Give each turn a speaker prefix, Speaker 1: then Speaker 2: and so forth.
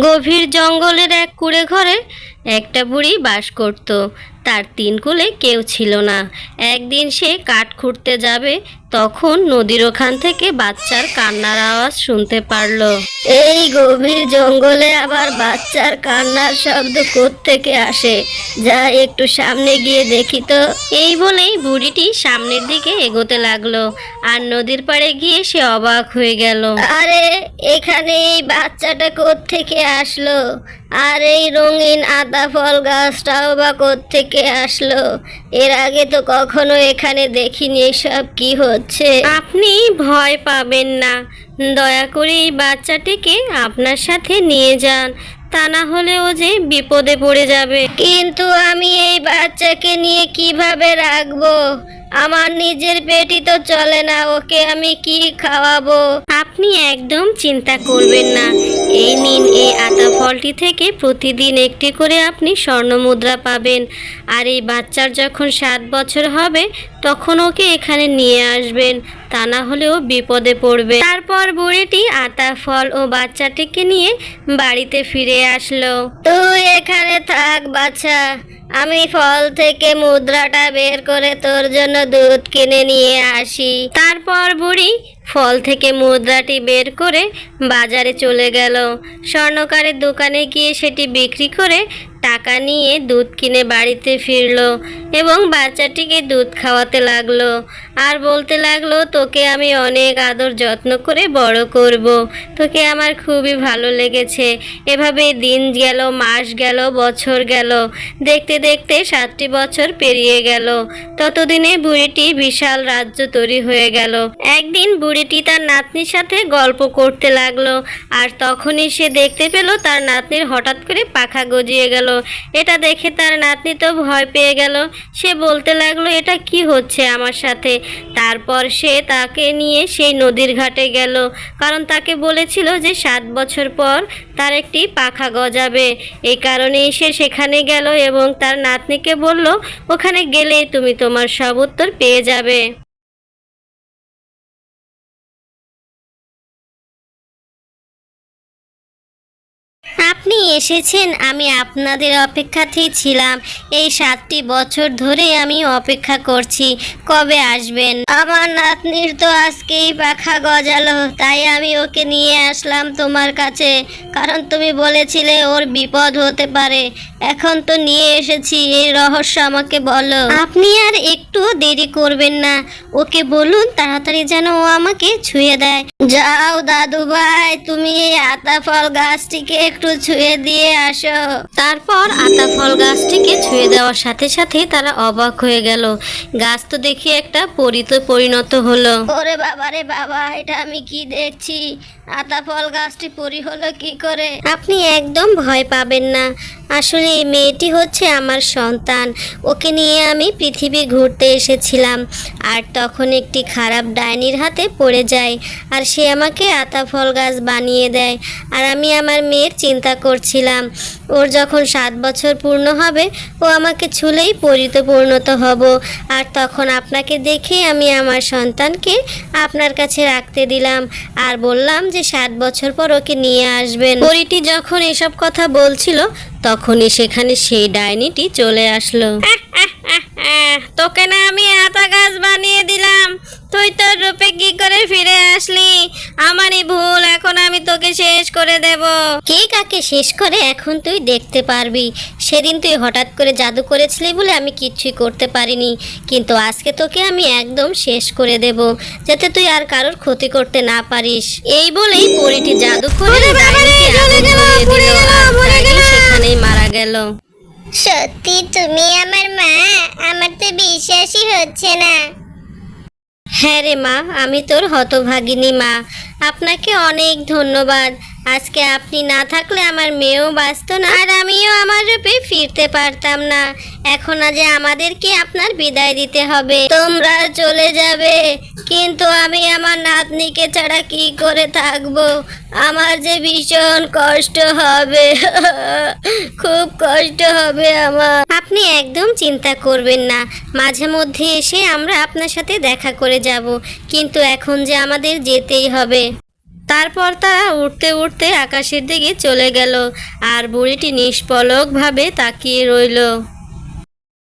Speaker 1: গভীর জঙ্গলের এক কুড়ে ঘরে একটা বুড়ি বাস করত। তার তিন কুলে কেউ ছিল না। একদিন সে কাঠ খুঁড়তে যাবে, তখন নদীর ওখান থেকে বাচ্চার কান্নার আওয়াজ শুনতে পারল। এই গভীর জঙ্গলে আবার বাচ্চার কান্নার শব্দ থেকে আসে? যা একটু সামনে গিয়ে দেখি তো। এই বলেই বুড়িটি সামনের দিকে এগোতে লাগল, আর নদীর পাড়ে গিয়ে সে অবাক হয়ে গেল। আরে, এখানে এই বাচ্চাটা থেকে আসলো? আর এই রঙিন আতা ফল গাছটাও বা থেকে আসলো? এর আগে তো কখনো এখানে দেখিনি এসব কি হচ্ছে? আপনি ভয় পাবেন না। দয়া করে এই বাচ্চাটিকে আপনার সাথে নিয়ে যান। তা না হলে ও যে বিপদে পড়ে যাবে। কিন্তু আমি এই বাচ্চাকে নিয়ে কীভাবে রাখব? আমার নিজের পেটই তো চলে না, ওকে আমি কি খাওয়াবো? আপনি একদম চিন্তা করবেন না। এই নিন, এই আতা ফলটি থেকে প্রতিদিন একটি করে আপনি স্বর্ণ মুদ্রা পাবেন। আর এই বাচ্চার যখন সাত বছর হবে, তখন ওকে এখানে নিয়ে আসবেন। তা না হলেও বিপদে পড়বে। তারপর বুড়িটি আতা, ফল ও বাচ্চাটিকে নিয়ে বাড়িতে ফিরে আসলো। তুই এখানে থাক বাচ্চা আমি ফল থেকে মুদ্রাটা বের করে তোর জন্য দুধ কিনে নিয়ে আসি। তারপর বুড়ি ফল থেকে মুদ্রাটি বের করে বাজারে চলে গেল। স্বর্ণকারের দোকানে গিয়ে সেটি বিক্রি করে টাকা নিয়ে দুধ কিনে বাড়িতে ফিরলো এবং বাচ্চাটিকে দুধ খাওয়াতে লাগল। আর বলতে লাগল, তোকে আমি অনেক আদর যত্ন করে বড় করব। তোকে আমার খুবই ভালো লেগেছে। এভাবে দিন গেল, মাস গেল, বছর গেল। দেখতে দেখতে সাতটি বছর পেরিয়ে গেল। ততদিনে বুড়িটি বিশাল রাজ্য তৈরি হয়ে গেল। একদিন বুড়িটি তার নাতনির সাথে গল্প করতে লাগল। আর তখনই সে দেখতে পেল, তার নাতনির হঠাৎ করে পাখা গজিয়ে গেল। এটা দেখে তার নাতনি তো ভয় পেয়ে গেল। সে বলতে লাগল, এটা কি হচ্ছে আমার সাথে? তারপর সে তাকে নিয়ে সেই নদীর ঘাটে গেল। কারণ তাকে বলেছিল যে সাত বছর পর তার একটি পাখা গজাবে। এই কারণেই সে সেখানে গেল এবং তার নাতনিকে বলল, ওখানে গেলেই তুমি তোমার সব উত্তর পেয়ে যাবে। আপনি এসেছেন, আমি আপনাদের অপেক্ষাতেই ছিলাম। এই সাতটি বছর ধরে আমি অপেক্ষা করছি, কবে আসবেন? আমার নাতনির তো আজকেই পাখা গজালো, তাই আমি ওকে নিয়ে আসলাম তোমার কাছে। কারণ তুমি বলেছিলে ওর বিপদ হতে পারে। এখন তো নিয়ে এসেছি, এই রহস্য আমাকে বলো। আপনি আর একটু দেরি করবেন না, ওকে বলুন তাড়াতাড়ি যেন ও আমাকে ছুঁয়ে দেয়। যাও দাদু ভাই তুমি এই আতা ফল গাছটিকে একটু ছুঁয়ে দিয়ে আসো। তারপর আতা ফল গাছটিকে ছুঁয়ে দেওয়ার সাথে সাথে তারা অবাক হয়ে গেল। গাছ তো দেখি একটা পরিত পরিণত হলো। ওরে বাবা রে বাবা এটা আমি কি দেখছি? আতা ফল গাছটি পরি হলো কি করে? আপনি একদম ভয় পাবেন না। আসলে এই মেয়েটি হচ্ছে আমার সন্তান। ওকে নিয়ে আমি পৃথিবী ঘুরতে এসেছিলাম। আর তখন একটি খারাপ ডাইনির হাতে পড়ে যায়। আর সে আমাকে আতা ফল গাছ বানিয়ে দেয়। আর আমি আমার মেয়ের চিন্তা করছিলাম। ওর যখন সাত বছর পূর্ণ হবে, ও আমাকে ছুলেই পরিত পরিণত হব। আর তখন আপনাকে দেখে আমি আমার সন্তানকে আপনার কাছে রাখতে দিলাম। আর বললাম যে সাত বছর পর ওকে নিয়ে আসবেন। পরিটি যখন এসব কথা বলছিল তখনই সেখানে সেই ডাইনিটি চলে আসলো। তোকে না আমি আতা গাছ বানিয়ে দিলাম। তুই তোর রূপে কি করে ফিরে আসলি? আমারই ভুল এখন আমি তোকে শেষ করে দেব। কে কাকে শেষ করে এখন তুই দেখতে পারবি? সেদিন তুই হঠাৎ করে জাদু করেছিলি বলে আমি কিচ্ছুই করতে পারিনি। কিন্তু আজকে তোকে আমি একদম শেষ করে দেব যাতে তুই আর কারোর ক্ষতি করতে না পারিস। এই বলেই পরিটি জাদু করে সেখানেই মারা গেল।
Speaker 2: সত্যি তুমি আমার মা? আমার তো বিশ্বাসই হচ্ছে না।
Speaker 1: হ্যাঁ রে মা আমি তোর হতভাগিনী মা। আপনাকে অনেক ধন্যবাদ। আজকে আপনি না থাকলে আমার মেয়েও বাঁচত না, আর আমিও আমার রূপে ফিরতে পারতাম না। এখন আজ আমাদেরকে আপনার বিদায় দিতে হবে। তোমরা চলে যাবে, কিন্তু আমি আমার নাতনিকে ছাড়া কি করে থাকব? আমার যে ভীষণ কষ্ট হবে, খুব কষ্ট হবে আমার। আপনি একদম চিন্তা করবেন না, মাঝে মধ্যে এসে আমরা আপনার সাথে দেখা করে যাব, কিন্তু এখন যে আমাদের যেতেই হবে।
Speaker 3: তারপর তারা উঠতে উঠতে আকাশের দিকে চলে গেল আর বুড়িটি নিষ্পলকভাবে তাকিয়ে রইল।